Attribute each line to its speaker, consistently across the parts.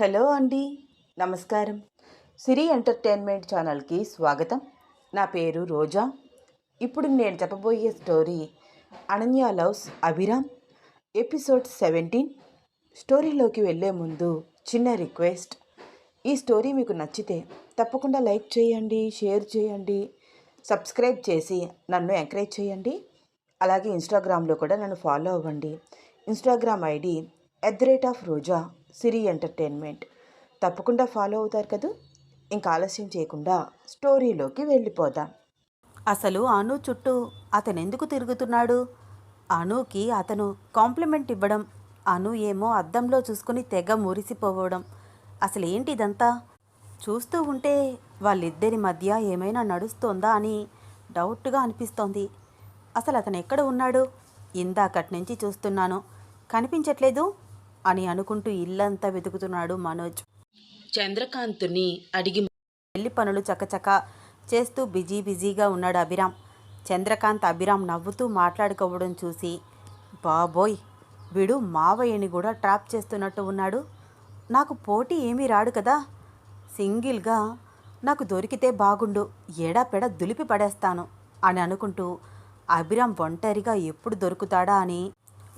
Speaker 1: Hello అండి నమస్కారం. సిరి entertainment ఛానల్కి స్వాగతం. నా పేరు రోజా. ఇప్పుడు నేను చెప్పబోయే story Ananya loves Abhiram episode seventeen. స్టోరీలోకి వెళ్ళే ముందు చిన్న రిక్వెస్ట్. ఈ స్టోరీ మీకు నచ్చితే తప్పకుండా లైక్ చేయండి షేర్ చేయండి సబ్స్క్రైబ్ చేసి నన్ను ఎంకరేజ్ చేయండి. అలాగే ఇన్స్టాగ్రామ్లో కూడా నన్ను ఫాలో అవ్వండి. Instagram ID at the rate of Roja Siri entertainment. తప్పకుండా ఫాలో అవుతారు కదా? ఇంకా ఆలస్యం చేయకుండా స్టోరీలోకి వెళ్ళిపోదాం.
Speaker 2: అసలు అను చుట్టూ అతను ఎందుకు తిరుగుతున్నాడు? అనుకి అతను కాంప్లిమెంట్ ఇవ్వడం అను ఏమో అద్దంలో చూసుకుని తెగ మురిసిపోవడం. అసలు ఏంటి ఇదంతా? చూస్తూ ఉంటే వాళ్ళిద్దరి మధ్య ఏమైనా నడుస్తోందా అని డౌట్గా అనిపిస్తోంది. అసలు అతను ఎక్కడ ఉన్నాడు? ఇందాకటి నుంచి చూస్తున్నాను. కనిపించట్లేదు. అని అనుకుంటూ ఇల్లంతా వెతుకుతున్నాడు మనోజ్.
Speaker 1: చంద్రకాంత్ని అడిగి
Speaker 2: పెళ్ళి పనులు చకచక చేస్తూ బిజీ బిజీగా ఉన్నాడు అభిరామ్. చంద్రకాంత్ అభిరామ్ నవ్వుతూ మాట్లాడుకోవడం చూసి బాబోయ్ వీడు మావయ్యని కూడా ట్రాప్ చేస్తున్నట్టు ఉన్నాడు. నాకు పోటీ ఏమీ రాడు కదా. సింగిల్గా నాకు దొరికితే బాగుండు ఎడాపెడ దులిపి పడేస్తాను అని అనుకుంటూ అభిరామ్ ఒంటరిగా ఎప్పుడు దొరుకుతాడా అని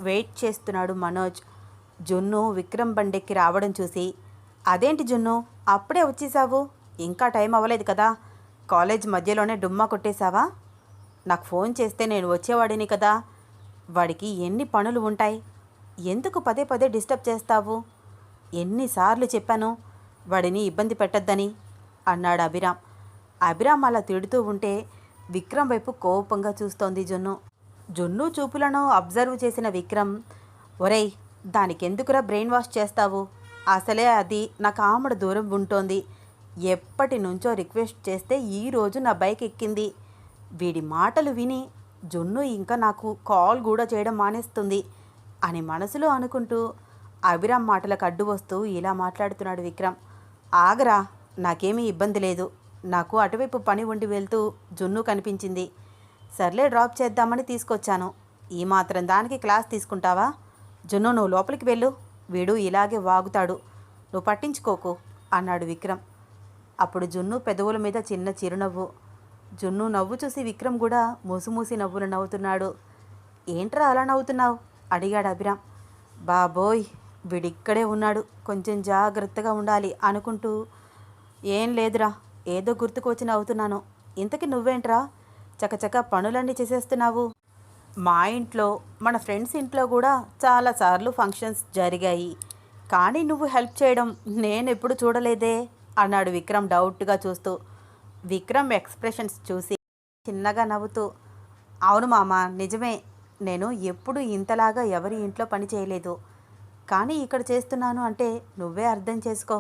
Speaker 2: వెయిట్ చేస్తున్నాడు మనోజ్. జున్ను విక్రమ్ బండెక్కి రావడం చూసి అదేంటి జున్ను? అప్పుడే వచ్చేసావు? ఇంకా టైం అవ్వలేదు కదా? కాలేజ్ మధ్యలోనే డుమ్మా కొట్టేశావా? నాకు ఫోన్ చేస్తే నేను వచ్చేవాడిని కదా? వాడికి ఎన్ని పనులు ఉంటాయి? ఎందుకు పదే పదే డిస్టర్బ్ చేస్తావు? ఎన్నిసార్లు చెప్పాను వాడిని ఇబ్బంది పెట్టద్దని అన్నాడు అభిరామ్. అభిరామ్ అలా తిడుతూ ఉంటే విక్రమ్ వైపు కోపంగా చూస్తోంది జున్ను. జున్ను చూపులను అబ్జర్వ్ చేసిన విక్రమ్ ఒరేయ్ దానికెందుకురా బ్రెయిన్ వాష్ చేస్తావు? అసలే అది నాకు ఆమడ దూరం ఉంటోంది. ఎప్పటి నుంచో రిక్వెస్ట్ చేస్తే ఈరోజు నా బైక్ ఎక్కింది. వీడి మాటలు విని జున్ను ఇంకా నాకు కాల్ కూడా చేయడం మానేస్తుంది అని మనసులో అనుకుంటూ అభిరామ్ మాటలకు అడ్డు వస్తూ ఇలా మాట్లాడుతున్నాడు విక్రమ్. ఆగరా నాకేమీ ఇబ్బంది లేదు. నాకు అటువైపు పని ఉండి వెళ్తూ జున్ను కనిపించింది. సర్లే డ్రాప్ చేద్దామని తీసుకొచ్చాను. ఈ మాత్రం దానికి క్లాస్ తీసుకుంటావా? జున్ను నువ్వు లోపలికి వెళ్ళు. వీడు ఇలాగే వాగుతాడు. నువ్వు పట్టించుకోకు అన్నాడు విక్రమ్. అప్పుడు జున్ను పెదవుల మీద చిన్న చిరునవ్వు. జున్ను నవ్వు చూసి విక్రమ్ కూడా మూసిమూసి నవ్వులు నవ్వుతున్నాడు. ఏంట్రా అలా నవ్వుతున్నావు? అడిగాడు అభిరామ్. బాబోయ్ వీడిక్కడే ఉన్నాడు. కొంచెం జాగ్రత్తగా ఉండాలి అనుకుంటూ. ఏం లేదురా ఏదో గుర్తుకు వచ్చి నవ్వుతున్నాను. ఇంతకీ నువ్వేంట్రా? చకచక పనులన్నీ చేసేస్తున్నావు. మా ఇంట్లో మన ఫ్రెండ్స్ ఇంట్లో కూడా చాలాసార్లు ఫంక్షన్స్ జరిగాయి. కానీ నువ్వు హెల్ప్ చేయడం నేను ఎప్పుడు చూడలేదే అన్నాడు విక్రమ్ డౌట్గా చూస్తూ. విక్రమ్ ఎక్స్ప్రెషన్స్ చూసి చిన్నగా నవ్వుతూ అవును మామ నిజమే. నేను ఎప్పుడు ఇంతలాగా ఎవరి ఇంట్లో పని చేయలేదు. కానీ ఇక్కడ చేస్తున్నాను అంటే నువ్వే అర్థం చేసుకో.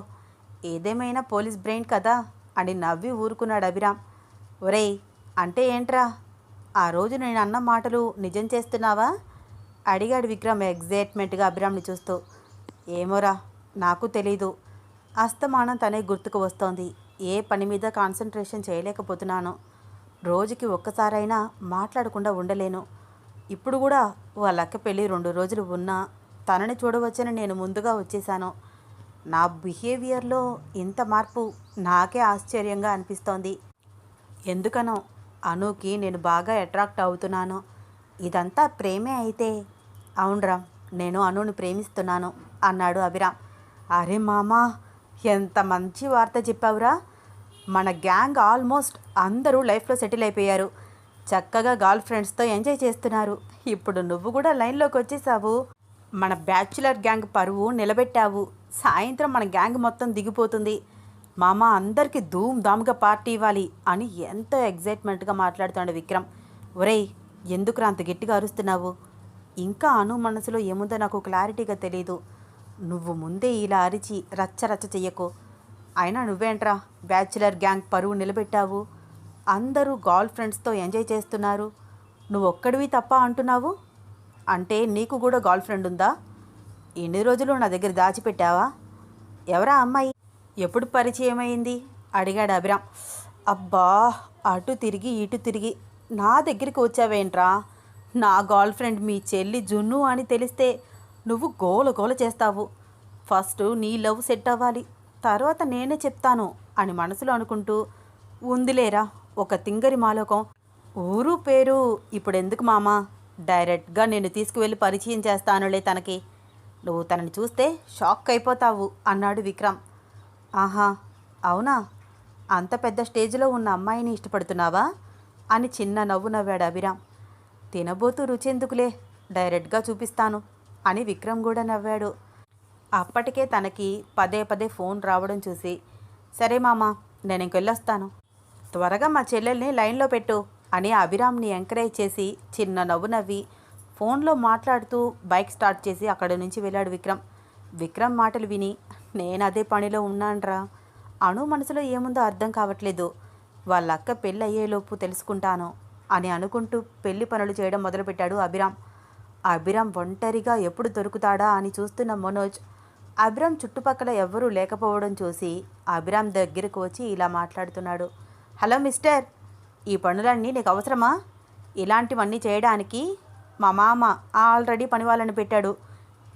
Speaker 2: ఏదేమైనా పోలీస్ బ్రెయిన్ కదా అని నవ్వి ఊరుకున్నాడు అభిరామ్. ఒరేయ్ అంటే ఏంట్రా? ఆ రోజు నేను అన్న మాటలు నిజం చేస్తున్నావా? అడిగాడు విక్రమ్ ఎగ్జైట్మెంట్గా అభిరామ్ని చూస్తూ. ఏమోరా నాకు తెలీదు. అస్తమానం తనే గుర్తుకు వస్తోంది. ఏ పని మీద కాన్సన్ట్రేషన్ చేయలేకపోతున్నాను. రోజుకి ఒక్కసారైనా మాట్లాడకుండా ఉండలేను. ఇప్పుడు కూడా వాళ్ళక్క పెళ్ళి రెండు రోజులు ఉన్నా తనని చూడవచ్చని నేను ముందుగా వచ్చేసాను నా బిహేవియర్లో ఇంత మార్పు నాకే ఆశ్చర్యంగా అనిపిస్తోంది. ఎందుకనో అనుకి నేను బాగా అట్రాక్ట్ అవుతున్నాను. ఇదంతా ప్రేమే అయితే. అవునరా నేను అనుని ప్రేమిస్తున్నాను అన్నాడు అభిరామ్. అరే మామా ఎంత మంచి వార్త చెప్పావురా. మన గ్యాంగ్ ఆల్మోస్ట్ అందరూ లైఫ్లో సెటిల్ అయిపోయారు. చక్కగా గర్ల్ ఫ్రెండ్స్తో ఎంజాయ్ చేస్తున్నారు. ఇప్పుడు నువ్వు కూడా లైన్లోకి వచ్చేసావు. మన బ్యాచులర్ గ్యాంగ్ పరువు నిలబెట్టావు. సాయంత్రం మన గ్యాంగ్ మొత్తం దిగిపోతుంది. మామ అందరికీ ధూమ్ ధామ్గా పార్టీ ఇవ్వాలి అని ఎంతో ఎగ్జైట్మెంట్గా మాట్లాడుతాడు విక్రమ్. ఒరేయ్ ఎందుకు అంత గట్టిగా అరుస్తున్నావు? ఇంకా అను మనసులో ఏముందో నాకు క్లారిటీగా తెలియదు నువ్వు ముందే ఇలా అరిచి రచ్చ రచ్చ చెయ్యకు. అయినా నువ్వేంట్రా బ్యాచులర్ గ్యాంగ్ పరువు నిలబెట్టావు? అందరూ గర్ల్ ఫ్రెండ్స్తో ఎంజాయ్ చేస్తున్నారు. నువ్వు ఒక్కడివి తప్ప అంటున్నావు? అంటే నీకు కూడా గర్ల్ ఫ్రెండ్ ఉందా? ఎన్ని రోజులు నా దగ్గర దాచిపెట్టావా? ఎవరా అమ్మాయి? ఎప్పుడు పరిచయం అయింది అడిగాడు అభిరామ్. అబ్బా అటు తిరిగి ఇటు తిరిగి. నా దగ్గరికి వచ్చావేంట్రా? నా గర్ల్ ఫ్రెండ్ మీ చెల్లి జున్ను అని తెలిస్తే నువ్వు గోల గోల చేస్తావు. ఫస్ట్ నీ లవ్ సెట్ అవ్వాలి. తర్వాత నేనే చెప్తాను అని మనసులో అనుకుంటూ ఉందిలేరా ఒక తింగరి మాలోకం. ఊరు పేరు ఇప్పుడు ఎందుకు మామా? డైరెక్ట్గా నేను తీసుకువెళ్ళి పరిచయం చేస్తానులే తనకి. నువ్వు తనని చూస్తే షాక్ అయిపోతావు అన్నాడు విక్రమ్. ఆహా అవునా? అంత పెద్ద స్టేజ్లో ఉన్న అమ్మాయిని ఇష్టపడుతున్నావా? అని చిన్న నవ్వు నవ్వాడు అభిరామ్. తినబోతూ రుచెందుకులే డైరెక్ట్గా చూపిస్తాను అని విక్రమ్ కూడా నవ్వాడు. అప్పటికే తనకి పదే పదే ఫోన్ రావడం చూసి సరే మామ నేను ఇంకెళ్ళొస్తాను త్వరగా మా చెల్లెల్ని లైన్లో పెట్టు అని అభిరామ్ని ఎంకరేజ్ చేసి చిన్న నవ్వు నవ్వి ఫోన్లో మాట్లాడుతూ బైక్ స్టార్ట్ చేసి అక్కడి నుంచి వెళ్ళాడు విక్రమ్. విక్రమ్ మాటలు విని నేను అదే పనిలో ఉన్నాన్రా. అణు మనసులో ఏముందో అర్థం కావట్లేదు. వాళ్ళ అక్క పెళ్ళి అయ్యేలోపు తెలుసుకుంటాను అని అనుకుంటూ పెళ్ళి పనులు చేయడం మొదలుపెట్టాడు అభిరామ్. అభిరామ్ ఒంటరిగా ఎప్పుడు దొరుకుతాడా అని చూస్తున్న మనోజ్ అభిరామ్ చుట్టుపక్కల ఎవ్వరూ లేకపోవడం చూసి అభిరామ్ దగ్గరకు వచ్చి ఇలా మాట్లాడుతున్నాడు. హలో మిస్టర్ ఈ పనులన్నీ నీకు అవసరమా? ఇలాంటివన్నీ చేయడానికి మా మామ ఆల్రెడీ పని వాళ్ళని పెట్టాడు.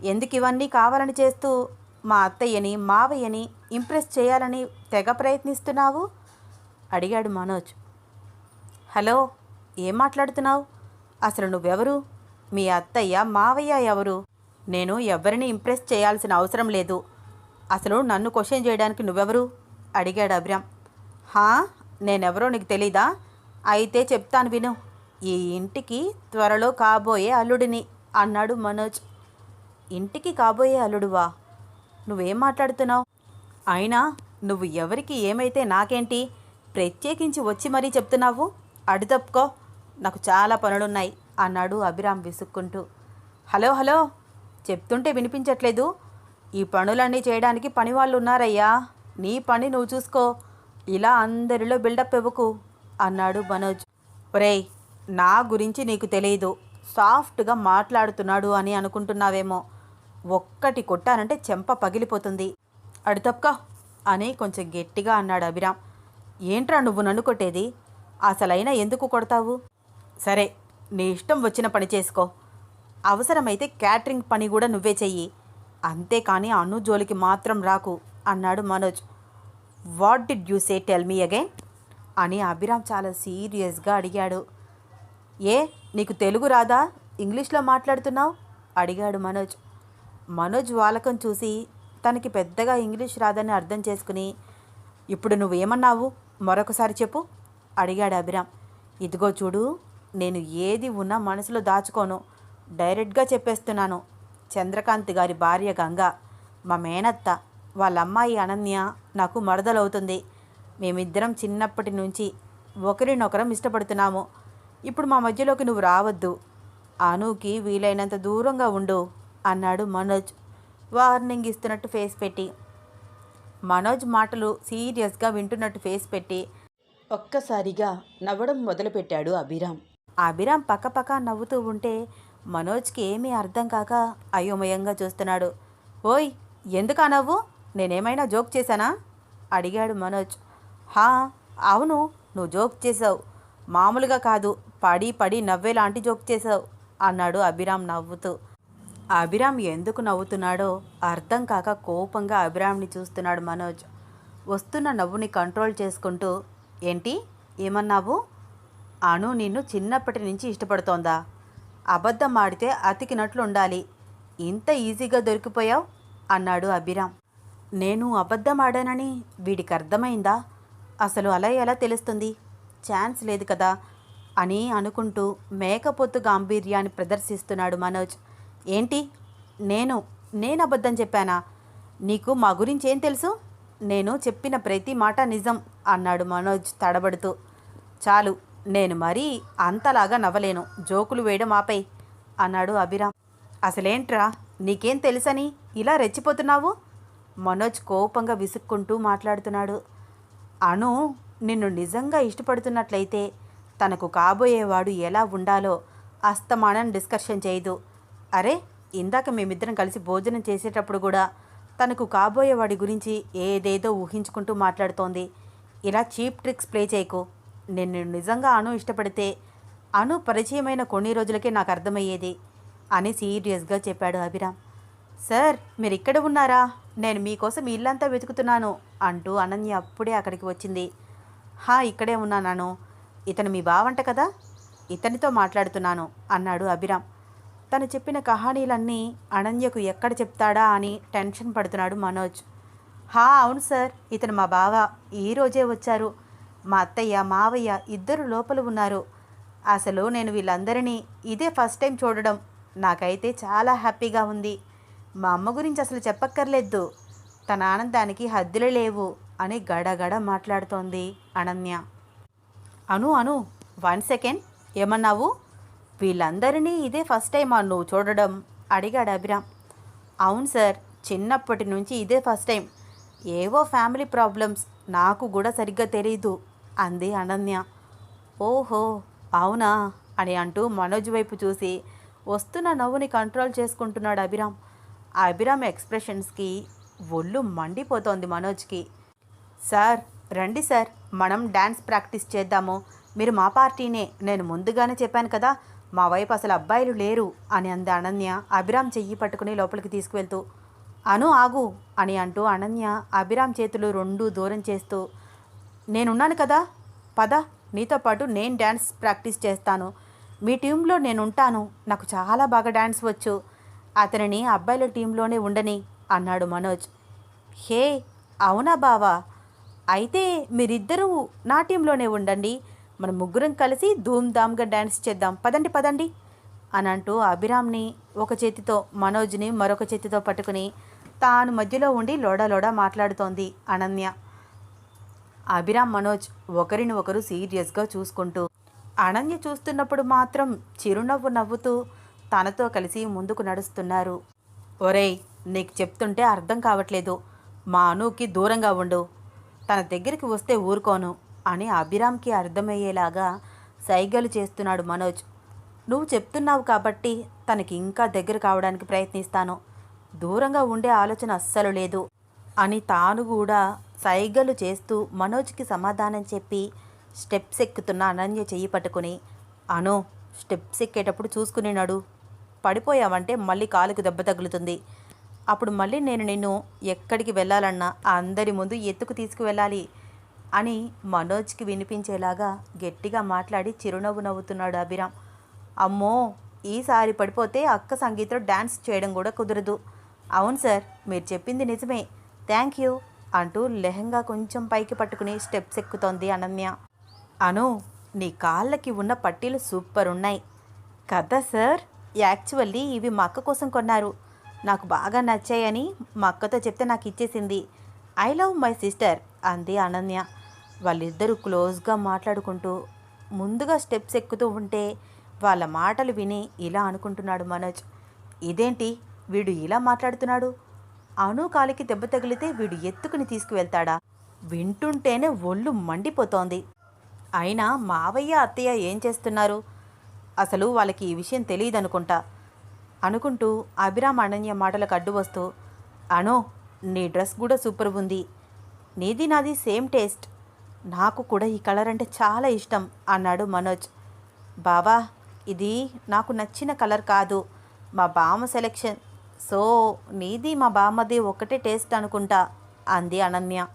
Speaker 2: ఎందుకు ఇవన్నీ కావాలని చేస్తూ మా అత్తయ్యని మావయ్యని ఇంప్రెస్ చేయాలని తెగ ప్రయత్నిస్తున్నావు? అడిగాడు మనోజ్. హలో ఏం మాట్లాడుతున్నావు? అసలు నువ్వెవరు? మీ అత్తయ్య మావయ్య ఎవరు? నేను ఎవరిని ఇంప్రెస్ చేయాల్సిన అవసరం లేదు. అసలు నన్ను క్వశ్చన్ చేయడానికి నువ్వెవరు? అడిగాడు అభిరామ్. హా నేనెవరో నీకు తెలీదా? అయితే చెప్తాను విను. ఈ ఇంటికి త్వరలో కాబోయే అల్లుడిని అన్నాడు మనోజ్. ఇంటికి కాబోయే అల్లుడువా? నువ్వేం మాట్లాడుతున్నావు? అయినా నువ్వు ఎవరికి ఏమైతే నాకేంటి ప్రత్యేకించి వచ్చి మరీ చెప్తున్నావు? అడు తప్పుకో. నాకు చాలా పనులున్నాయి అన్నాడు అభిరామ్ విసుక్కుంటూ. Hello hello. చెప్తుంటే వినిపించట్లేదు. ఈ పనులన్నీ చేయడానికి పని వాళ్ళు ఉన్నారయ్యా నీ పని నువ్వు చూసుకో. ఇలా అందరిలో బిల్డప్ ఇవ్వకు అన్నాడు మనోజ్. ఒరేయ్ నా గురించి నీకు తెలియదు సాఫ్ట్గా మాట్లాడుతున్నాడు అని అనుకుంటున్నావేమో. ఒక్కటి కొట్టానంటే చెంప పగిలిపోతుంది. అడు అని కొంచెం గట్టిగా అన్నాడు అభిరామ్. ఏంట్రా నువ్వు నన్ను కొట్టేది? అసలైనా ఎందుకు కొడతావు? సరే నీ ఇష్టం వచ్చిన పని చేసుకో. అవసరమైతే క్యాటరింగ్ పని కూడా నువ్వే చెయ్యి. అంతేకాని అను జోలికి మాత్రం రాకు అన్నాడు Manoj. What did you say tell me again? అని అభిరామ్ చాలా సీరియస్గా అడిగాడు. ఏ నీకు తెలుగు రాదా? ఇంగ్లీష్లో మాట్లాడుతున్నావు? అడిగాడు మనోజ్. మనోజ్ వాలకం చూసి తనకి పెద్దగా ఇంగ్లీష్ రాదని అర్థం చేసుకుని ఇప్పుడు నువ్వేమన్నావు? మరొకసారి చెప్పు అడిగాడు అభిరామ్. ఇదిగో చూడు నేను ఏది ఉన్నా మనసులో దాచుకోను. డైరెక్ట్గా చెప్పేస్తున్నాను. చంద్రకాంత్ గారి భార్య గంగ మా మేనత్త వాళ్ళ అమ్మాయి అనన్య నాకు మరదలవుతుంది. మేమిద్దరం చిన్నప్పటి నుంచి ఒకరినొకరం ఇష్టపడుతున్నాము. ఇప్పుడు మా మధ్యలోకి నువ్వు రావద్దు. అనుకి వీలైనంత దూరంగా ఉండు. అన్నాడు మనోజ్. వార్నింగ్ ఇస్తున్నట్టు ఫేస్ పెట్టి. మనోజ్ మాటలు సీరియస్గా వింటున్నట్టు ఫేస్ పెట్టి.
Speaker 1: ఒక్కసారిగా నవ్వడం మొదలుపెట్టాడు అభిరామ్.
Speaker 2: అభిరామ్ పక్కపక్క నవ్వుతూ ఉంటే మనోజ్కి ఏమీ అర్థం కాక అయోమయంగా చూస్తున్నాడు. ఓయ్ ఎందుకా నవ్వు? నేనేమైనా జోక్ చేశానా? అడిగాడు మనోజ్. హా అవును నువ్వు జోక్ చేసావు మామూలుగా కాదు పడి పడి నవ్వేలాంటి జోక్ చేసావు అన్నాడు అభిరామ్ నవ్వుతూ. అభిరామ్ ఎందుకు నవ్వుతున్నాడో అర్థం కాక కోపంగా అభిరామ్ని చూస్తున్నాడు మనోజ్. వస్తున్న నవ్వుని కంట్రోల్ చేసుకుంటూ ఏంటి? ఏమన్నావు? అను నిన్ను చిన్నప్పటి నుంచి ఇష్టపడుతోందా? అబద్ధం ఆడితే అతికినట్లు ఉండాలి ఇంత ఈజీగా దొరికిపోయావు? అన్నాడు అభిరామ్. నేను అబద్ధం ఆడానని వీడికి అర్థమైందా? అసలు అలా ఎలా తెలుస్తుంది? ఛాన్స్ లేదు కదా? అని అనుకుంటూ మేకపోతు గాంభీర్యాన్ని ప్రదర్శిస్తున్నాడు మనోజ్. ఏంటి? నేను నేను అబద్ధం చెప్పానా? నీకు మా గురించి ఏం తెలుసు? నేను చెప్పిన ప్రతి మాట నిజం అన్నాడు మనోజ్ తడబడుతూ. చాలు నేను మరీ అంతలాగా నవ్వలేను. జోకులు వేయడం ఆపై అన్నాడు అభిరామ్. అసలేంట్రా? నీకేం తెలుసని ఇలా రెచ్చిపోతున్నావు? మనోజ్ కోపంగా విసుక్కుంటూ మాట్లాడుతున్నాడు. అను నిన్ను నిజంగా ఇష్టపడుతున్నట్లయితే తనకు కాబోయేవాడు ఎలా ఉండాలో అస్తమానం డిస్కషన్ చేయదు. అరే ఇందాక మేమిద్దరం కలిసి భోజనం చేసేటప్పుడు కూడా తనకు కాబోయేవాడి గురించి ఏదేదో ఊహించుకుంటూ మాట్లాడుతోంది. ఇలా చీప్ ట్రిక్స్ ప్లే చేయకు. నిన్ను నిజంగా అను ఇష్టపడితే అను పరిచయమైన కొన్ని రోజులకే నాకు అర్థమయ్యేది అని సీరియస్గా చెప్పాడు అభిరామ్. సార్ మీరు ఇక్కడ ఉన్నారా? నేను మీకోసం ఇల్లంతా వెతుకుతున్నాను అంటూ అనన్య అప్పుడే అక్కడికి వచ్చింది. హా ఇక్కడే ఉన్నాను ఇతను మీ బావంట కదా? ఇతనితో మాట్లాడుతున్నాను అన్నాడు అభిరామ్. తను చెప్పిన కహానీలన్నీ అనన్యకు ఎక్కడ చెప్తాడా అని టెన్షన్ పడుతున్నాడు మనోజ్. హా అవును సార్ ఇతను మా బావ. ఈరోజే వచ్చారు. మా అత్తయ్య మావయ్య ఇద్దరు లోపల ఉన్నారు. అసలు నేను వీళ్ళందరినీ ఇదే ఫస్ట్ టైం చూడడం నాకైతే చాలా హ్యాపీగా ఉంది. మా అమ్మ గురించి అసలు చెప్పక్కర్లేదు. తన ఆనందానికి హద్దులు లేవు అని గడగడ మాట్లాడుతోంది అనన్య. అను అను వన్ సెకండ్ ఏమన్నావు? వీళ్ళందరినీ ఇదే ఫస్ట్ టైం నువ్వు చూడడం? అడిగాడు అభిరామ్. అవును సార్ చిన్నప్పటి నుంచి ఇదే ఫస్ట్ టైం. ఏవో ఫ్యామిలీ ప్రాబ్లమ్స్ నాకు కూడా సరిగ్గా తెలియదు అంది అనన్య. ఓహో అవునా? అని అంటూ మనోజ్ వైపు చూసి వస్తున్న నవ్వుని కంట్రోల్ చేసుకుంటున్నాడు అభిరామ్. ఆ అభిరామ్ ఎక్స్ప్రెషన్స్కి ఒళ్ళు మండిపోతోంది మనోజ్కి. సార్ రండి సార్ మనం డ్యాన్స్ ప్రాక్టీస్ చేద్దాము. మీరు మా పార్టీనే నేను ముందుగానే చెప్పాను కదా మా వైపు అసలు అబ్బాయిలు లేరు అని అంది అనన్య. అభిరామ్ చెయ్యి పట్టుకుని లోపలికి తీసుకువెళ్తూ అను ఆగు అని అంటూ అనన్య అభిరామ్ చేతులు రెండు దూరం చేస్తూ నేనున్నాను కదా పద నీతో పాటు నేను డ్యాన్స్ ప్రాక్టీస్ చేస్తాను. మీ టీంలో నేను ఉంటాను నాకు చాలా బాగా డ్యాన్స్ వచ్చు అతనిని అబ్బాయిల టీంలోనే ఉండని అన్నాడు మనోజ్. హే అవునా బావా? అయితే మీరిద్దరూ నా టీంలోనే ఉండండి మనం ముగ్గురం కలిసి ధూమ్ ధామ్గా డ్యాన్స్ చేద్దాం. పదండి పదండి అని అంటూ అభిరామ్ని ఒక చేతితో మనోజ్ని మరొక చేతితో పట్టుకుని తాను మధ్యలో ఉండి లోడా లోడా మాట్లాడుతోంది అనన్య. అభిరామ్ మనోజ్ ఒకరిని ఒకరు సీరియస్గా చూసుకుంటూ అనన్య చూస్తున్నప్పుడు మాత్రం చిరునవ్వు నవ్వుతూ తనతో కలిసి ముందుకు నడుస్తున్నారు. ఒరేయ్ నీకు చెప్తుంటే అర్థం కావట్లేదు. మా అనుకి దూరంగా ఉండు. తన దగ్గరికి వస్తే ఊరుకోను. అని అభిరామ్కి అర్థమయ్యేలాగా సైగలు చేస్తున్నాడు మనోజ్. నువ్వు చెప్తున్నావు కాబట్టి తనకి ఇంకా దగ్గర కావడానికి ప్రయత్నిస్తాను. దూరంగా ఉండే ఆలోచన అస్సలు లేదు అని తాను కూడా సైగలు చేస్తూ మనోజ్కి సమాధానం చెప్పి స్టెప్స్ ఎక్కుతున్న అనన్య చెయ్యి పట్టుకుని అను స్టెప్స్ ఎక్కేటప్పుడు చూసుకుని నడు. పడిపోయావంటే మళ్ళీ కాలుకు దెబ్బ తగులుతుంది. అప్పుడు మళ్ళీ నేను నిన్ను ఎక్కడికి వెళ్ళాలన్నా అందరి ముందు ఎత్తుకు తీసుకువెళ్ళాలి. అని మనోజ్కి వినిపించేలాగా గట్టిగా మాట్లాడి చిరునవ్వు నవ్వుతున్నాడు అభిరామ్. అమ్మో ఈసారి పడిపోతే అక్క సంగీతం డ్యాన్స్ చేయడం కూడా కుదరదు. అవును సార్ మీరు చెప్పింది నిజమే. థ్యాంక్ యూ అంటూ లెహంగా కొంచెం పైకి పట్టుకుని స్టెప్స్ ఎక్కుతోంది అనన్య. అను నీ కాళ్ళకి ఉన్న పట్టీలు సూపర్ ఉన్నాయి. కదా సార్ యాక్చువల్లీ ఇవి మా అక్క కోసం కొన్నారు. నాకు బాగా నచ్చాయని మా అక్కతో చెప్తే నాకు ఇచ్చేసింది. ఐ లవ్ మై సిస్టర్ అంది అనన్య. వాళ్ళిద్దరూ క్లోజ్గా మాట్లాడుకుంటూ ముందుగా స్టెప్స్ ఎక్కుతూ ఉంటే వాళ్ళ మాటలు విని ఇలా అనుకుంటున్నాడు మనోజ్. ఇదేంటి? వీడు ఇలా మాట్లాడుతున్నాడు? అను కాలికి దెబ్బ తగిలితే వీడు ఎత్తుకుని తీసుకువెళ్తాడా? వింటుంటేనే ఒళ్ళు మండిపోతోంది. అయినా మావయ్య అత్తయ్య ఏం చేస్తున్నారు? అసలు వాళ్ళకి ఈ విషయం తెలియదనుకుంటా. అనుకుంటూ అభిరామ్ అనన్య మాటలకు అడ్డు వస్తూ అను నీ డ్రెస్ కూడా సూపర్ ఉంది నీది నాది సేమ్ టేస్ట్. నాకు కూడా ఈ కలర్ అంటే చాలా ఇష్టం అన్నాడు మనోజ్. బావా ఇది నాకు నచ్చిన కలర్ కాదు. మా బామ్మ సెలెక్షన్. సో నీది మా బామ్మది ఒకటే టేస్ట్ అనుకుంటా అంది అనన్య.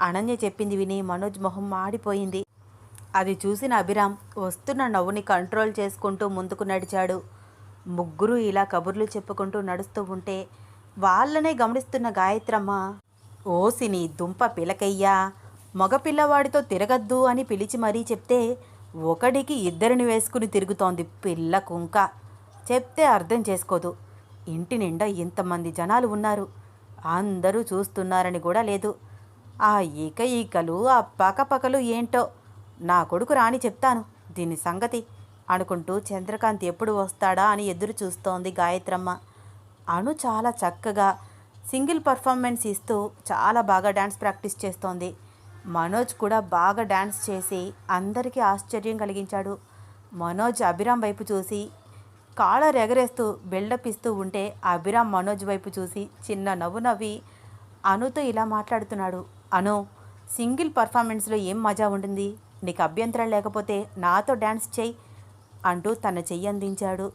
Speaker 2: అనన్య చెప్పింది విని మనోజ్ మొహం మాడిపోయింది. అది చూసిన అభిరామ్ వస్తున్న నవ్వుని కంట్రోల్ చేసుకుంటూ ముందుకు నడిచాడు. ముగ్గురు ఇలా కబుర్లు చెప్పుకుంటూ నడుస్తూ ఉంటే వాళ్ళనే గమనిస్తున్న గాయత్రమ్మ ఓసిని దుంప పిలకయ్యా మగపిల్లవాడితో తిరగద్దు అని పిలిచి మరీ చెప్తే ఒకడికి ఇద్దరిని వేసుకుని తిరుగుతోంది పిల్ల కుంక. చెప్తే అర్థం చేసుకోదు. ఇంటి నిండా ఇంతమంది జనాలు ఉన్నారు. అందరూ చూస్తున్నారని కూడా లేదు. ఆ ఈక ఈకలు ఆ పకపకలు ఏంటో? నా కొడుకు రాని చెప్తాను. దీని సంగతి అనుకుంటూ చంద్రకాంత్ ఎప్పుడు వస్తాడా అని ఎదురు చూస్తోంది గాయత్రమ్మ. అను చాలా చక్కగా సింగిల్ పర్ఫార్మెన్స్ ఇస్తూ చాలా బాగా డ్యాన్స్ ప్రాక్టీస్ చేస్తోంది. మనోజ్ కూడా బాగా డ్యాన్స్ చేసి అందరికీ ఆశ్చర్యం కలిగించాడు. మనోజ్ అభిరామ్ వైపు చూసి కాళ్ళ ఎగరేస్తూ బిల్డప్ ఇస్తూ ఉంటే అభిరామ్ మనోజ్ వైపు చూసి చిన్న నవ్వు నవ్వి అనుతో ఇలా మాట్లాడుతున్నాడు. అను సింగిల్ పర్ఫార్మెన్స్లో ఏం మజా ఉంటుంది? నీకు అభ్యంతరం లేకపోతే నాతో డ్యాన్స్ చేయి అంటూ తన చెయ్యి అందించాడు.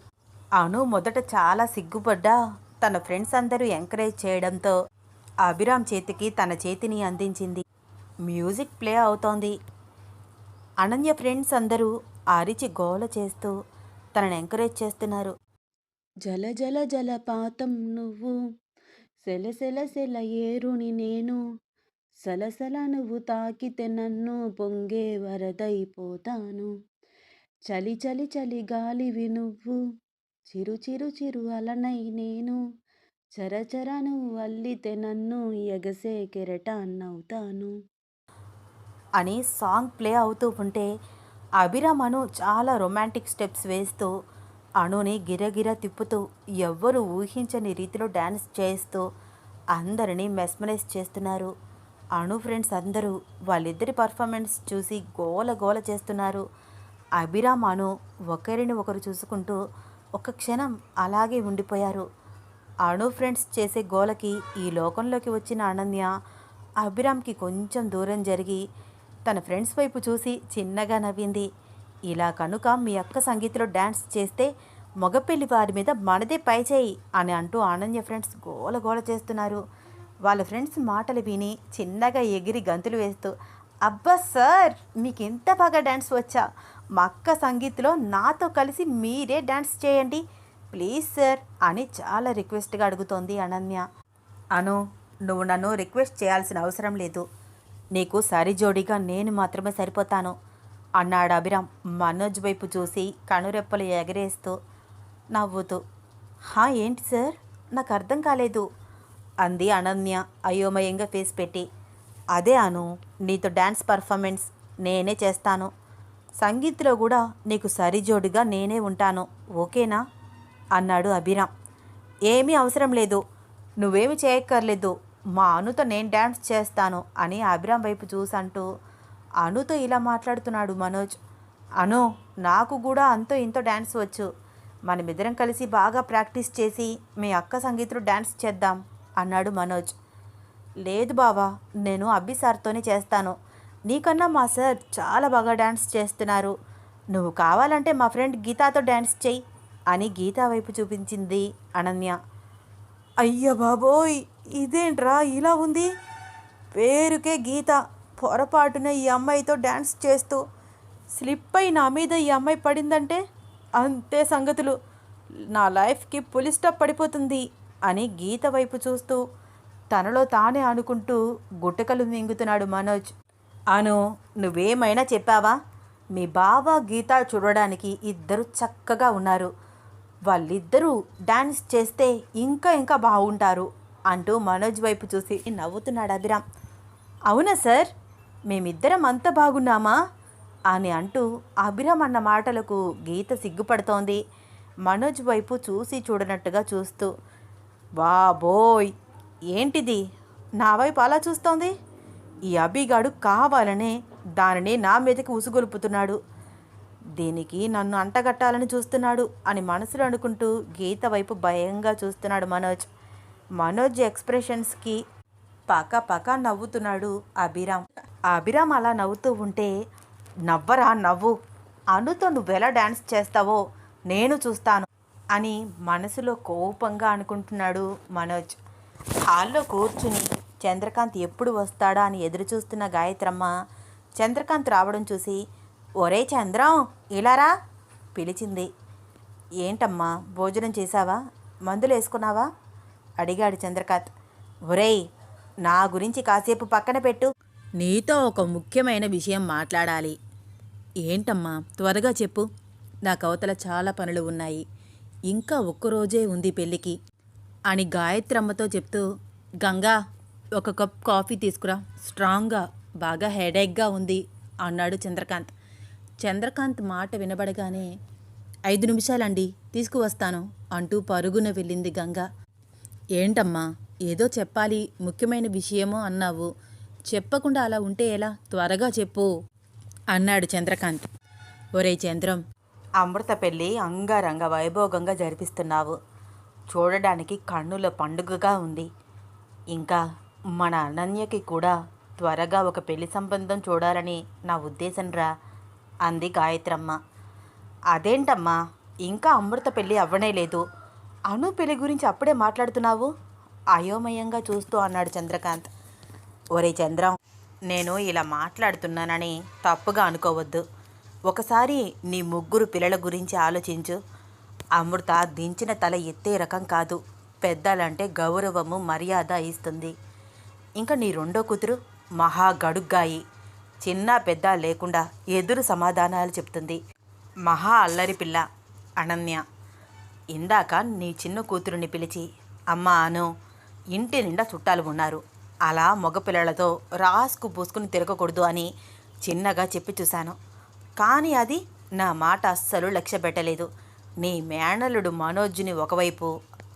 Speaker 2: అను మొదట చాలా సిగ్గుపడ్డా తన ఫ్రెండ్స్ అందరూ ఎంకరేజ్ చేయడంతో అభిరామ్ చేతికి తన చేతిని అందించింది. మ్యూజిక్ ప్లే అవుతోంది. అనన్య ఫ్రెండ్స్ అందరూ అరిచి గోల చేస్తూ తనని ఎంకరేజ్ చేస్తున్నారు.
Speaker 1: జల జల జలపాతం నువ్వు సెల సెల సెల ఏరుని నేను సలసల నువ్వు తాకితే నన్ను పొంగే వరదైపోతాను. చలి చలి చలి గాలివి నువ్వు చిరు చిరు చిరు అలనై నేను చరచర నువ్వు అల్లితే నన్ను ఎగసే కెరటాన్నవుతాను.
Speaker 2: అని సాంగ్ ప్లే అవుతూ ఉంటే అభిరామ్ అను చాలా రొమాంటిక్ స్టెప్స్ వేస్తూ అణుని గిరగిర తిప్పుతూ ఎవ్వరూ ఊహించని రీతిలో డ్యాన్స్ చేస్తూ అందరినీ మెస్మరైజ్ చేస్తున్నారు. అణు ఫ్రెండ్స్ అందరూ వాళ్ళిద్దరి పర్ఫార్మెన్స్ చూసి గోల గోల చేస్తున్నారు. అభిరామ్ అను ఒకరిని ఒకరు చూసుకుంటూ ఒక క్షణం అలాగే ఉండిపోయారు. అణు ఫ్రెండ్స్ చేసే గోలకి ఈ లోకంలోకి వచ్చిన అనన్య అభిరామ్కి కొంచెం దూరం జరిగి తన ఫ్రెండ్స్ వైపు చూసి చిన్నగా నవ్వింది. ఇలా కనుక మీ అక్క సంగీతంలో డ్యాన్స్ చేస్తే మగపెళ్ళి వారి మీద మనదే పై చేయి అని అంటూ అనన్య ఫ్రెండ్స్ గోల గోల చేస్తున్నారు. వాళ్ళ ఫ్రెండ్స్ మాటలు విని చిన్నగా ఎగిరి గంతులు వేస్తూ అబ్బా సార్ మీకు ఎంత బాగా డ్యాన్స్ వచ్చా? మా అక్క సంగీత్లో నాతో కలిసి మీరే డ్యాన్స్ చేయండి. ప్లీజ్ సార్ అని చాలా రిక్వెస్ట్గా అడుగుతోంది అనన్య. అను నువ్వు నన్ను రిక్వెస్ట్ చేయాల్సిన అవసరం లేదు. నీకు సరిజోడిగా నేను మాత్రమే సరిపోతాను అన్నాడు అభిరామ్ మనోజ్ వైపు చూసి కనురెప్పలు ఎగరేస్తూ నవ్వుతూ. హా ఏంటి సార్? నాకు అర్థం కాలేదు అంది అనన్య అయోమయంగా ఫేస్ పెట్టి. అదే అను నీతో డ్యాన్స్ పర్ఫార్మెన్స్ నేనే చేస్తాను సంగీత్లో కూడా నీకు సరిజోడుగా నేనే ఉంటాను ఓకేనా? అన్నాడు అభిరామ్. ఏమీ అవసరం లేదు నువ్వేమి చేయక్కర్లేదు మా అనుతో నేను డ్యాన్స్ చేస్తాను అని అభిరామ్ వైపు చూసంటూ అనుతో ఇలా మాట్లాడుతున్నాడు మనోజ్. అను నాకు కూడా అంతో ఇంతో డ్యాన్స్ వచ్చు. మనమిద్దరం కలిసి బాగా ప్రాక్టీస్ చేసి మీ అక్క సంగీతుడు డ్యాన్స్ చేద్దాం అన్నాడు మనోజ్. లేదు బావా నేను అబ్బి సార్తోనే చేస్తాను. నీకన్నా మా సార్ చాలా బాగా డ్యాన్స్ చేస్తున్నారు. నువ్వు కావాలంటే మా ఫ్రెండ్ గీతాతో డ్యాన్స్ చెయ్యి అని గీతా వైపు చూపించింది అనన్య. అయ్య బాబోయ్! ఇదేంట్రా? ఇలా ఉంది? పేరుకే గీత. పొరపాటున ఈ అమ్మాయితో డ్యాన్స్ చేస్తూ స్లిప్ అయి నా మీద ఈ అమ్మాయి పడిందంటే అంతే సంగతులు. నా లైఫ్కి పులి స్టాప్ పడిపోతుంది అని గీత వైపు చూస్తూ తనలో తానే అనుకుంటూ గుట్టకలు మింగుతున్నాడు మనోజ్. అను నువ్వేమైనా చెప్పావా? మీ బావ గీత చూడడానికి ఇద్దరు చక్కగా ఉన్నారు. వాళ్ళిద్దరూ డ్యాన్స్ చేస్తే ఇంకా ఇంకా బాగుంటారు. అంటూ మనోజ్ వైపు చూసి నవ్వుతున్నాడు అభిరామ్. అవునా సార్? మేమిద్దరం అంత బాగున్నామా? అని అంటూ అభిరామ్ అన్న మాటలకు గీత సిగ్గుపడుతోంది. మనోజ్ వైపు చూసి చూడనట్టుగా చూస్తూ బాబోయ్ ఏంటిది? నా వైపు అలా చూస్తోంది? ఈ అభిగాడు కావాలనే దానిని నా మీదకి ఉసుగొలుపుతున్నాడు. దీనికి నన్ను అంటగట్టాలని చూస్తున్నాడు అని మనసులో అనుకుంటూ గీత వైపు భయంగా చూస్తున్నాడు మనోజ్. మనోజ్ ఎక్స్ప్రెషన్స్కి పక పక నవ్వుతున్నాడు అభిరామ్. అభిరామ్ అలా నవ్వుతూ ఉంటే నవ్వరా నవ్వు? అనుతో నువ్వెలా డ్యాన్స్ చేస్తావో నేను చూస్తాను అని మనసులో కోపంగా అనుకుంటున్నాడు మనోజ్. హాల్లో కూర్చుని చంద్రకాంత్ ఎప్పుడు వస్తాడా అని ఎదురు చూస్తున్న గాయత్రమ్మ చంద్రకాంత్ రావడం చూసి ఒరే చంద్రం ఇలారా పిలిచింది. ఏంటమ్మా భోజనం చేశావా? మందులు వేసుకున్నావా అడిగాడు చంద్రకాంత్. ఒరేయ్ నా గురించి కాసేపు పక్కన పెట్టు. నీతో ఒక ముఖ్యమైన విషయం మాట్లాడాలి. ఏంటమ్మా? త్వరగా చెప్పు. నా కవతల చాలా పనులు ఉన్నాయి. ఇంకా ఒక్కరోజే ఉంది పెళ్ళికి. అని గాయత్రమ్మతో చెప్తూ గంగా ఒక కప్ కాఫీ తీసుకురా. స్ట్రాంగ్గా బాగా హెడేక్గా ఉంది అన్నాడు చంద్రకాంత్. చంద్రకాంత్ మాట వినబడగానే ఐదు నిమిషాలండి తీసుకువస్తాను అంటూ పరుగున వెళ్ళింది గంగ. ఏంటమ్మా? ఏదో చెప్పాలి ముఖ్యమైన విషయమో అన్నావు. చెప్పకుండా అలా ఉంటే ఎలా? త్వరగా చెప్పు అన్నాడు చంద్రకాంత్. ఒరే చంద్రం అమృత పెళ్ళి అంగరంగ వైభోగంగా జరిపిస్తున్నావు. చూడడానికి కన్నుల పండుగగా ఉంది. ఇంకా మన అనన్యకి కూడా త్వరగా ఒక పెళ్ళి సంబంధం చూడాలని నా ఉద్దేశంరా అంది గాయత్రమ్మ. అదేంటమ్మా? ఇంకా అమృత పెళ్ళి అవ్వనే లేదు. అను పెళ్ళి గురించి అప్పుడే మాట్లాడుతున్నావు? అయోమయంగా చూస్తూ అన్నాడు చంద్రకాంత్. ఒరే చంద్రం నేను ఇలా మాట్లాడుతున్నానని తప్పుగా అనుకోవద్దు. ఒకసారి నీ ముగ్గురు పిల్లల గురించి ఆలోచించు. అమృత దించిన తల ఎత్తే రకం కాదు. పెద్దలంటే గౌరవము మర్యాద ఇస్తుంది. ఇంకా నీ రెండో కూతురు మహా గడుగ్గాయి. చిన్న పెద్ద లేకుండా ఎదురు సమాధానాలు చెప్తుంది. మహా అల్లరి పిల్ల అనన్య. ఇందాక నీ చిన్న కూతురుని పిలిచి అమ్మ అను ఇంటి నిండా చుట్టాలు ఉన్నారు. అలా మగపిల్లలతో రాసుకు పూసుకుని తిరగకూడదు అని చిన్నగా చెప్పి చూశాను. కానీ అది నా మాట అస్సలు లక్ష్య పెట్టలేదు. నీ మేనలుడు మనోజ్ని ఒకవైపు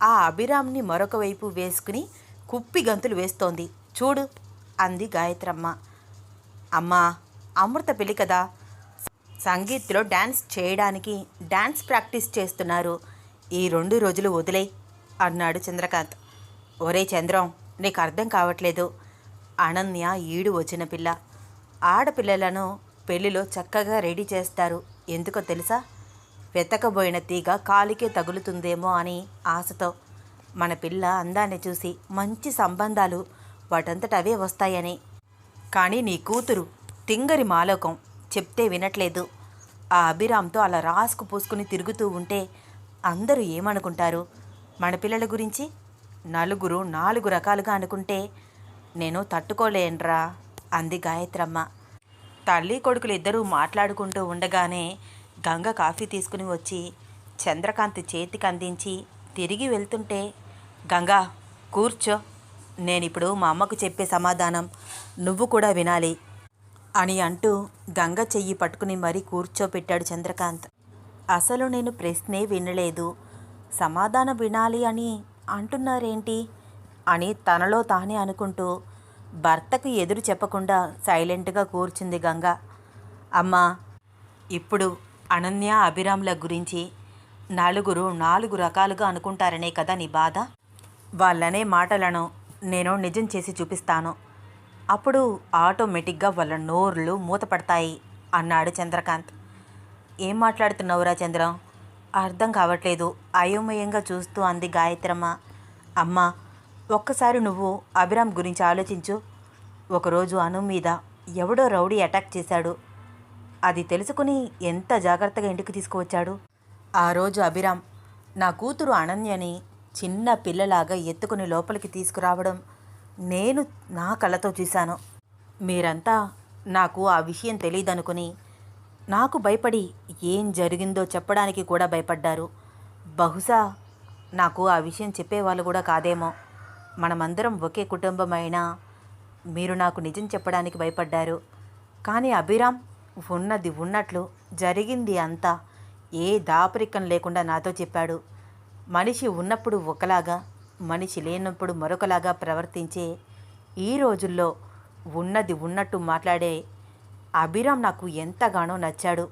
Speaker 2: ఆ అభిరామ్ని మరొక వైపు వేసుకుని కుప్పి గంతులు వేస్తోంది. చూడు అంది గాయత్రమ్మ. అమ్మా అమృత పెళ్ళి కదా. సంగీత్లో డ్యాన్స్ చేయడానికి డ్యాన్స్ ప్రాక్టీస్ చేస్తున్నారు. ఈ రెండు రోజులు వదిలే అన్నాడు చంద్రకాంత్. ఒరే చంద్రం నీకు అర్థం కావట్లేదు. అనన్య ఈడు వచ్చిన పిల్ల. ఆడపిల్లలను పెళ్ళిలో చక్కగా రెడీ చేస్తారు. ఎందుకో తెలుసా? వెతకబోయిన తీగ కాలికే తగులుతుందేమో అని ఆశతో. మన పిల్ల అందాన్ని చూసి మంచి సంబంధాలు వాటంతట అవే వస్తాయని. కానీ నీ కూతురు తింగరి మాలోకం చెప్తే వినట్లేదు. ఆ అభిరామ్తో అలా రాసుకు పూసుకుని తిరుగుతూ ఉంటే అందరూ ఏమనుకుంటారు? మన పిల్లల గురించి? నలుగురు నాలుగు రకాలుగా అనుకుంటే నేను తట్టుకోలేనురా అంది గాయత్రమ్మ. తల్లి కొడుకులు ఇద్దరూ మాట్లాడుకుంటూ ఉండగానే గంగ కాఫీ తీసుకుని వచ్చి చంద్రకాంత్ చేతికి అందించి తిరిగి వెళ్తుంటే గంగా కూర్చో. నేనిప్పుడు మా అమ్మకు చెప్పే సమాధానం నువ్వు కూడా వినాలి అని అంటూ గంగ చెయ్యి పట్టుకుని మరీ కూర్చోపెట్టాడు చంద్రకాంత్. అసలు నేను ప్రశ్నే వినలేదు. సమాధానం వినాలి అని అంటున్నారేంటి? అని తనలో తానే అనుకుంటూ భర్తకు ఎదురు చెప్పకుండా సైలెంట్గా కూర్చుంది గంగ. అమ్మా ఇప్పుడు అనన్య అభిరామ్ల గురించి నలుగురు నాలుగు రకాలుగా అనుకుంటారనే కదా నీ బాధ? వాళ్ళనే మాటలను నేను నిజం చేసి చూపిస్తాను. అప్పుడు ఆటోమేటిక్గా వాళ్ళ నోర్లు మూతపడతాయి అన్నాడు చంద్రకాంత్. ఏం మాట్లాడుతున్నావురా చంద్రం అర్థం కావట్లేదు. అయోమయంగా చూస్తూ అంది గాయత్రమ్మ. అమ్మ ఒక్కసారి నువ్వు అభిరామ్ గురించి ఆలోచించు. ఒకరోజు అను మీద ఎవడో రౌడీ అటాక్ చేశాడు. అది తెలుసుకుని ఎంత జాగ్రత్తగా ఇంటికి తీసుకువచ్చాడు? ఆ రోజు అభిరామ్ నా కూతురు అనన్యని చిన్న పిల్లలాగా ఎత్తుకుని లోపలికి తీసుకురావడం నేను నా కళ్ళతో చూశాను. మీరంతా నాకు ఆ విషయం తెలియదనుకుని నాకు భయపడి ఏం జరిగిందో చెప్పడానికి కూడా భయపడ్డారు. బహుశా నాకు ఆ విషయం చెప్పేవాళ్ళు కూడా కాదేమో. మనమందరం ఒకే కుటుంబం అయినా మీరు నాకు నిజం చెప్పడానికి భయపడ్డారు. కానీ అభిరామ్ ఉన్నది ఉన్నట్లు జరిగింది అంతా ఏ దాపరికం లేకుండా నాతో చెప్పాడు. మనిషి ఉన్నప్పుడు ఒకలాగా మనిషి లేనప్పుడు మరొకలాగా ప్రవర్తించే ఈ రోజుల్లో ఉన్నది ఉన్నట్టు మాట్లాడే అభిరామ్ నాకు ఎంతగానో నచ్చాడు.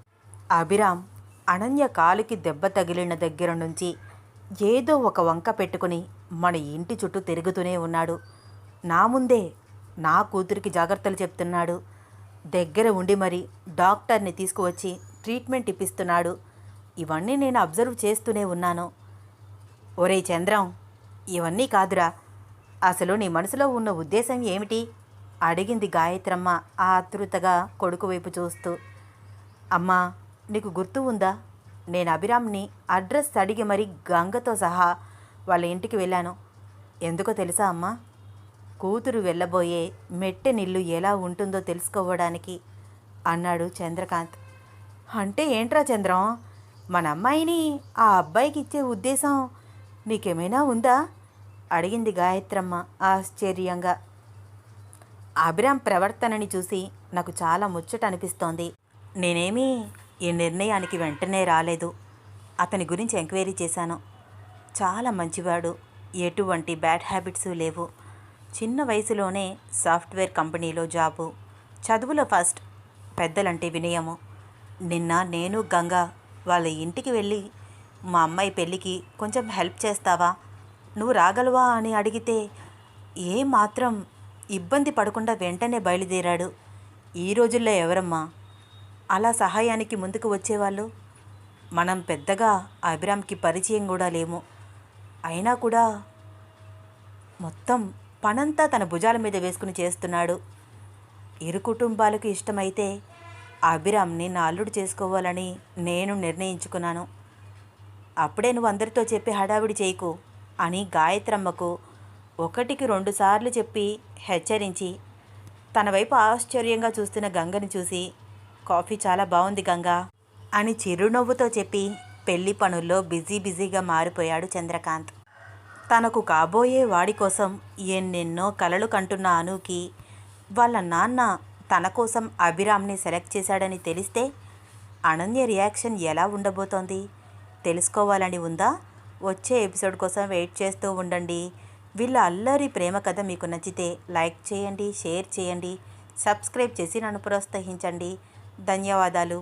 Speaker 2: అభిరామ్ అనన్య కాలికి దెబ్బ తగిలిన దగ్గర నుంచి ఏదో ఒక వంక పెట్టుకుని మన ఇంటి చుట్టూ తిరుగుతూనే ఉన్నాడు. నా ముందే నా కూతురికి జాగ్రత్తలు చెప్తున్నాడు. దగ్గర ఉండి మరి డాక్టర్ని తీసుకువచ్చి ట్రీట్మెంట్ ఇప్పిస్తున్నాడు. ఇవన్నీ నేను అబ్జర్వ్ చేస్తూనే ఉన్నాను. ఒరే చంద్రం ఇవన్నీ కాదురా. అసలు నీ మనసులో ఉన్న ఉద్దేశం ఏమిటి? అడిగింది గాయత్రమ్మ ఆతృతగా కొడుకు వైపు చూస్తూ. అమ్మా నీకు గుర్తు ఉందా? నేను అభిరామ్ని అడ్రస్ అడిగి మరి గంగతో సహా వాళ్ళ ఇంటికి వెళ్ళాను. ఎందుకో తెలుసా అమ్మా? కూతురు వెళ్ళబోయే మెట్టె నిల్లు ఎలా ఉంటుందో తెలుసుకోవడానికి అన్నాడు చంద్రకాంత్. అంటే ఏంట్రా చంద్రం? మన అమ్మాయిని ఆ అబ్బాయికి ఇచ్చే ఉద్దేశం నీకేమైనా ఉందా? అడిగింది గాయత్రమ్మ ఆశ్చర్యంగా. అభిరామ్ ప్రవర్తనని చూసి నాకు చాలా ముచ్చట అనిపిస్తోంది నేనేమీ ఈ నిర్ణయానికి వెంటనే రాలేదు. అతని గురించి ఎంక్వైరీ చేశాను. చాలా మంచివాడు. ఎటువంటి బ్యాడ్ హ్యాబిట్స్ లేవు. చిన్న వయసులోనే సాఫ్ట్వేర్ కంపెనీలో జాబు. చదువులో ఫస్ట్ పెద్దలంటే వినయము. నిన్న నేను గంగా వాళ్ళ ఇంటికి వెళ్ళి మా అమ్మాయి పెళ్ళికి కొంచెం హెల్ప్ చేస్తావా? నువ్వు రాగలవా అని అడిగితే ఏ మాత్రం ఇబ్బంది పడకుండా వెంటనే బయలుదేరాడు. ఈ రోజుల్లో ఎవరమ్మా? అలా సహాయానికి ముందుకు వచ్చేవాళ్ళు? మనం పెద్దగా అభిరామ్కి పరిచయం కూడా లేము. అయినా కూడా మొత్తం పనంతా తన భుజాల మీద వేసుకుని చేస్తున్నాడు. ఇరు కుటుంబాలకు ఇష్టమైతే అభిరామ్ని నా అల్లుడు చేసుకోవాలని నేను నిర్ణయించుకున్నాను. అప్పుడే నువ్వు అందరితో చెప్పి హడావిడి చేయకు అని గాయత్రమ్మకు ఒకటికి రెండుసార్లు చెప్పి హెచ్చరించి తన వైపు ఆశ్చర్యంగా చూస్తున్న గంగని చూసి కాఫీ చాలా బాగుంది గంగా అని చిరునవ్వుతో చెప్పి పెళ్ళి పనుల్లో బిజీ బిజీగా మారిపోయాడు చంద్రకాంత్. తనకు కాబోయే వాడి కోసం ఎన్నెన్నో కలలు కంటున్న అనుకి వాళ్ళ నాన్న తన కోసం అభిరామ్ని సెలెక్ట్ చేశాడని తెలిస్తే అనన్య రియాక్షన్ ఎలా ఉండబోతోంది? తెలుసుకోవాలని ఉందా? వచ్చే ఎపిసోడ్ కోసం వెయిట్ చేస్తూ ఉండండి. వీళ్ళ అల్లరి ప్రేమ కథ మీకు నచ్చితే లైక్ చేయండి షేర్ చేయండి సబ్స్క్రైబ్ చేసి నన్ను ప్రోత్సహించండి. ధన్యవాదాలు.